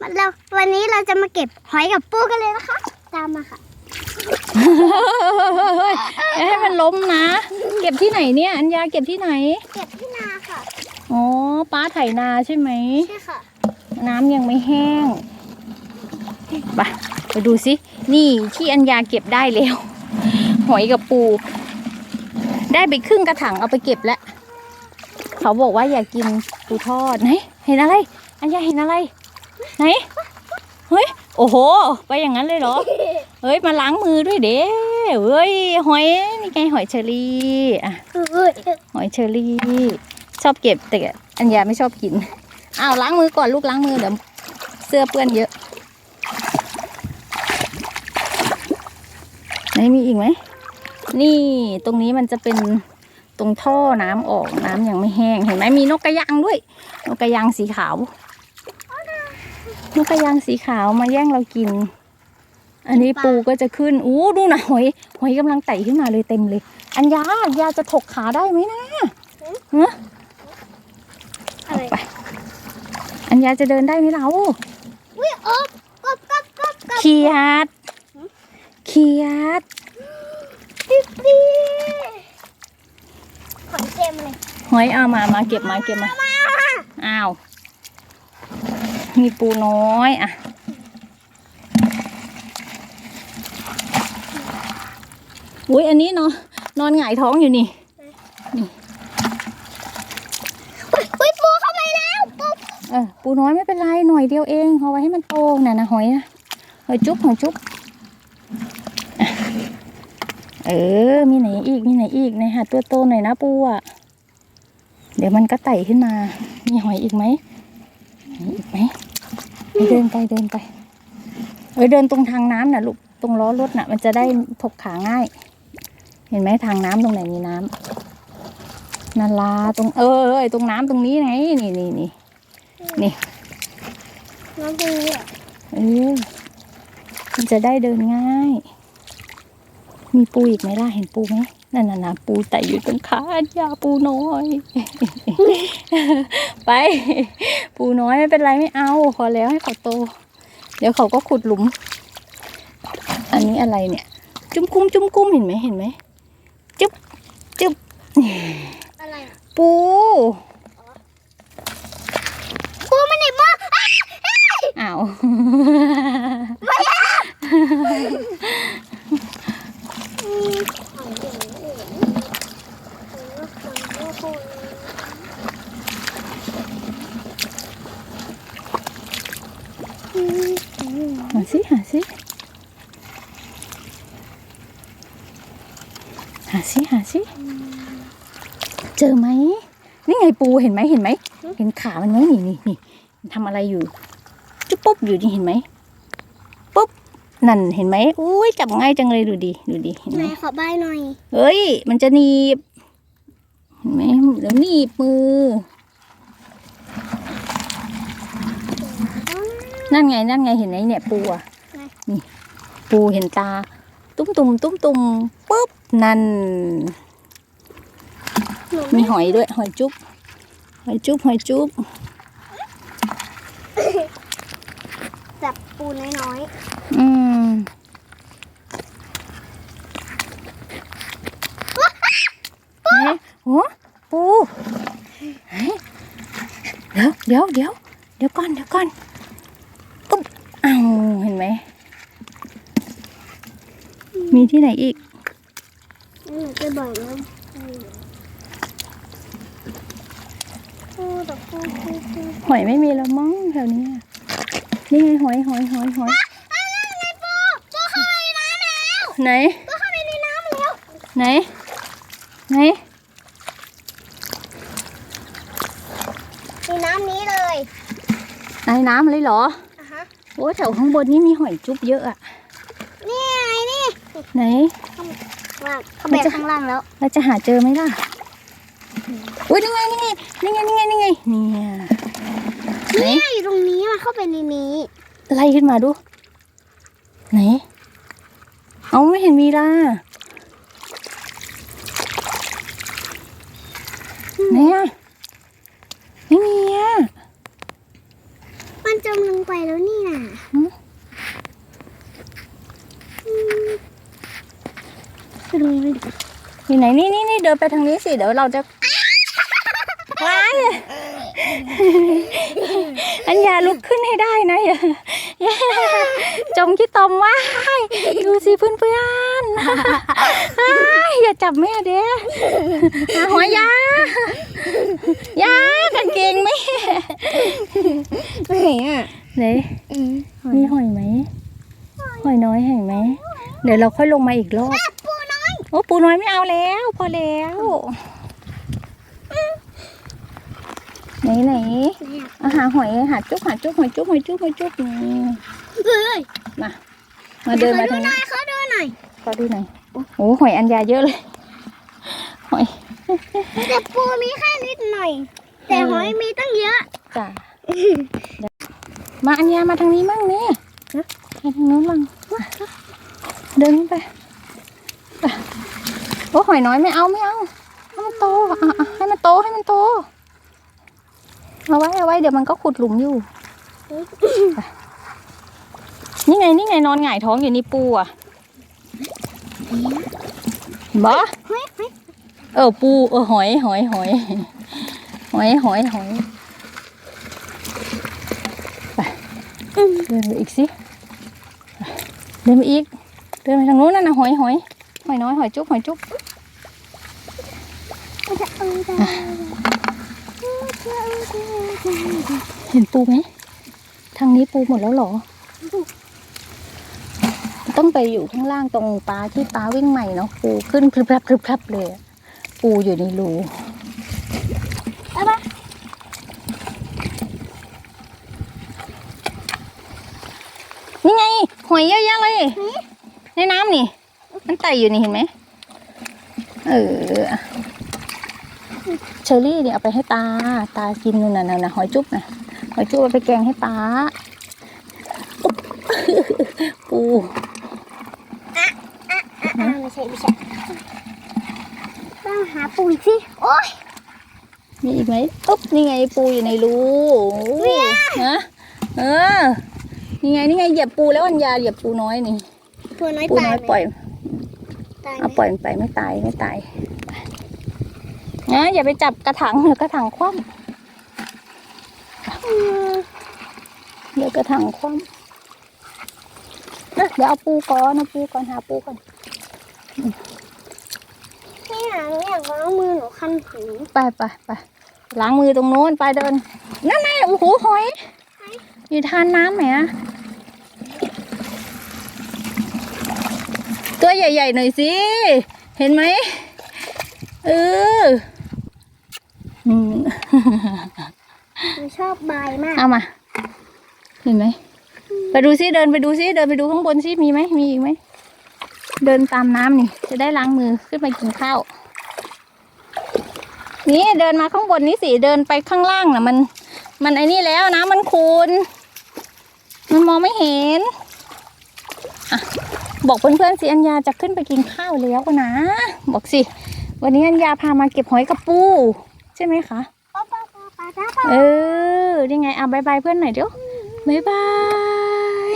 เราวันนี้เราจะมาเก็บหอยกับปูกันเลยนะคะ ตามมาค่ะเฮ้ยให้มันล้มนะ เก็บที่ไหนเนี่ย อัญญาเก็บที่ไหน เก็บที่นาค่ะอ๋อป้าไถนาใช่ไหม ใช่ค่ะ น้ำยังไม่แห้งไปไปดูสิ นี่ที่อัญญาเก็บได้แล้ว หอยกับปู ได้ไปครึ่งกระถางเอาไปเก็บแล้ว เขาบอกว่าอยากกินปูทอดไหนเห็นอะไร อัญญาเห็นอะไร ไหน เฮ้ย โอ้โห ไปอย่างนั้นเลยเหรอ เฮ้ย มาล้างมือด้วยเด้เฮ้ย หอย นี่ไงหอยเชอรี่อะหอยเชอรี่ ชอบเก็บแต่อัญญาไม่ชอบกิน อ้าวล้างมือก่อนลูกล้างมือเดี๋ยวเสื้อเปื้อนเยอะ ไหนมีอีกไหม นี่ตรงนี้มันจะเป็นตรงท่อน้ำออกน้ำยังไม่แห้ง เห็นไหมมีนกกระยางด้วย นกกระยางสีขาว นกกระยางสีขาวมาแย่งเรากิน อันนี้ปูก็จะขึ้นอู้ดูนะหอยหอยกำลังไต่ขึ้นมาเลยเต็มเลย อัญญาอัญญาจะถกขาได้ไหมนะอะไรไปอัญญาจะเดินได้ไหมเราอุ้ยอบกบกบกบกบเขียดเขียดปิ๊บปิ๊บหอยเต็มเลยหอยเอามามาเก็บมาเก็บมาอ้าว มีปูน้อยอะอุ้ยอันนี้เนาะนอนหงายท้องอยู่นี่อุ้ยอุ้ยปูเข้าไปแล้วปูเออปูน้อยไม่เป็นไรหน่อยเดียวเองเอาไว้ให้มันโตน่ะนะหอยนะหอยจุ๊บหอยจุ๊บอะเออ มีไหนอีกมีไหนอีกในหาตัวโตหน่อยนะปูอะเดี๋ยวมันก็ไต่ขึ้นมา มีหอยอีกไหมมีอีกไหมไป เดินไปเดินไป เออเดินตรงทางน้ำน่ะลูกตรงล้อรถน่ะ มันจะได้ถกขาง่าย เห็นไหมทางน้ำตรงไหนมีน้ำนาลาตรงเออเออไอ้ตรงน้ำตรงนี้ไงนี่นี่นี่นี่น้องปูเนี่ยเออมันจะได้เดินง่าย มีปูอีกไหมล่ะเห็นปูไหม นั่นน่ะนะปูไต่อยู่ตรงขาอันยาปูน้อย ไป ปูน้อยไม่เป็นไรไม่เอา พอแล้วให้เขาโต เดี๋ยวเขาก็ขุดหลุม อันนี้อะไรเนี่ย จุ้มกุ้มจุ้มกุ้มเห็นไหมเห็นไหมจุ๊บจุ๊บอะไรอะปูปูมันหนีบมืออ้าอ้าว อืมหอยเหลืองเหลืองเออหอยเหลืองอืมอืม หาสิหาสิหาสิหาสิเจอไหมนี่ไงปูเห็นไหมเห็นไหมเห็นขามันไหมนี่นี่นี่มันทำอะไรอยู่จุ๊บปุ๊บอยู่นี่เห็นไหมปุ๊บนั่นเห็นไหมอุ้ยจับง่ายจังเลยดูดิดูดิเห็นไหไหนมขอใบหน่อยเฮ้ย มันจะหนีบเห็นไหมเดี๋ยวหนีบมือนั่นไงนั่นไงเห็นไหมเนี่ยปูอะ นี่ ปูเห็นตา ตุ้มตุ่มตุ้มตุ่มปุ๊บ นั่นหนูมีไม่หอยด้วย หอยจุ๊บ หอยจุ๊บ หอยจุ๊บ จับปูน้อยอืมไหนโอ้ปูไหนเดี๋ยวเดี๋ยวเดี๋ยวเดี๋ยวก่อนเดี๋ยวก่อนปุ๊บอ้าวเห็นไหม มีที่ไหนอีกๆหนูจะบอกแล้วปูแต่ปูปูปูหอยไม่มีแล้วมั้งแถวนี้อะนี่ไงหอยหอยหอยหอยปูเข้าไปในน้ำแล้วไหนปูเข้าไปในน้ำแล้ว ไหน ไหน ในน้ำนี้เลย ในน้ำเลยเหรออะฮะโอ้แถวข้างบนนี่มีหอยจุ๊บเยอะอะนี่ไงนี่ ไหน ว่าเขาแบกข้างล่างแล้ว เราจะหาเจอไหมล่ะ อุ้ยนี่ไงนี่ไงนี่ไงนี่ไงนี่ไงเนี่ยไหนเนี่ยอยู่ตรงนี้มันเข้าไปในนี้ไล่ขึ้นมาดู ไหน เอาไม่เห็นมีล่ะไหนอะไม่มีอะมันจมลงไปแล้วนี่ อยู่ไหนนี่นี่นี่เดินไปทางนี้สิ เดี๋ยวเราจะว้ายอัญญาลุกขึ้นให้ได้นะอย่าอย่าจมขี้ตมว้ายดูสิเพื่อนเพื่อนๆอ้ายอย่าจับแม่เด้หาหัวยายากางเกงแม่ไหนอะไหนอืมมีหอยไหมหอยน้อยเห็นไหมเดี๋ยวเราค่อยลงมาอีกรอบปูน้อย โอ้ปูน้อยไม่เอาแล้ว พอแล้วไหนไหนอาหาหอยหาจุ๊บหาจุ๊บหอยจุ๊บหอยจุ๊บหอยจุ๊บนี่เฮ้ยมามาเดินมาทางหน่นี้อยเขาดูหน่อยขอดูหน่อยโอ้หอยอันยาเยอะเลยหอยแต่ปูมีแค่นิดหน่อย แต่หอยมีตั้งเยอะจ้ะมาอันยามาทางนี้มั่งนี่ไปทางนู้นมั่งเดินไปไป โอ้หอยน้อยไม่เอาไม่เอาให้มันโตอะให้มันโตให้มันโตเอาไว้เอาไว้เดี๋ยวมันก็ขุดหลุมอยู่ นี่ไงนี่ไงนอนหงายท้องอยู่นี่ปูอะบอเออปูเออหอยหอยหอยหอยหอยหอยไปเดินไปอีกสิเดินไปอีกเดินไปทางนู้นนั่นนะหอยหอยหอยน้อยหอยจุ๊บหอยจุ๊บ เอาได้เห็นปูไหม ทางนี้ปูหมดแล้วเหรอ ต้องไปอยู่ข้างล่างตรงปลาที่ปลาวิ่งใหม่เนาะปูขึ้นพรึบพรับพรึบพรับเลยอะปูอยู่ในรูเอาปะนี่ไง หอยเยอะแยะเลย ในน้ำนี่ มันไต่อยู่นี่เห็นไหม เออเชอรี่เนี่ยเอาไปให้ตา ตากินนู่นน่ะน่ะน่ะหอยจุ๊บน่ะหอยจุ๊บเอาไปแกงให้ป้าอุ๊บปูอ่าไม่ใช่ไม่ใช่ต้องหาปูอีกสิ โอ๊ย มีอีกไหมอุ๊บนี่ไงปูอยู่ในรูฮะเออ นี่ไงนี่ไงเหยียบปูแล้วอัญญาเหยียบปูน้อยนี่ ปูน้อยปูตายน้อยไหมปล่อยตายไหมเอาปล่อยมันไปไม่ตายไม่ตาย นะอย่าไปจับกระถางเดี๋ยวกระถางคว่อืมำเดี๋ยวกระถางคว่ำเอ้ยเดี๋ยวเอาปูก่อนเอาปูก่อนหาปูก่อนนี่หาหนูอยากล้างมือหนูคันหูไปไปไปล้างมือตรงโน้นไปเดิน นั่นไงโอ้โหหอยอยู่ทานน้ำไหมอะตัวใหญ่ๆหน่อยสิ เห็นไหมเออ อืมหนูชอบบายมากเอามา เห็นไหม ไปดูซิเดินไปดูซิเดินไปดูข้างบนซิมีไหมมีอีกไหม เดินตามน้ำนี่ จะได้ล้างมือขึ้นไปกินข้าว นี่เดินมาข้างบนนี้สิเดินไปข้างล่างน่ะ มัน มันไอ้นี่แล้วนะมันคูนมันมองไม่เห็นอะบอกเพื่อนๆสิอัญญาจะขึ้นไปกินข้าวแล้วนะ บอกสิ วันนี้อัญญาพามาเก็บหอยกระปูใช่ไหมคะป้าป้าป้าป้าป้าป้าเออนี่ไงอะบายบายเพื่อนหน่อยเดี๋ยวบายบาย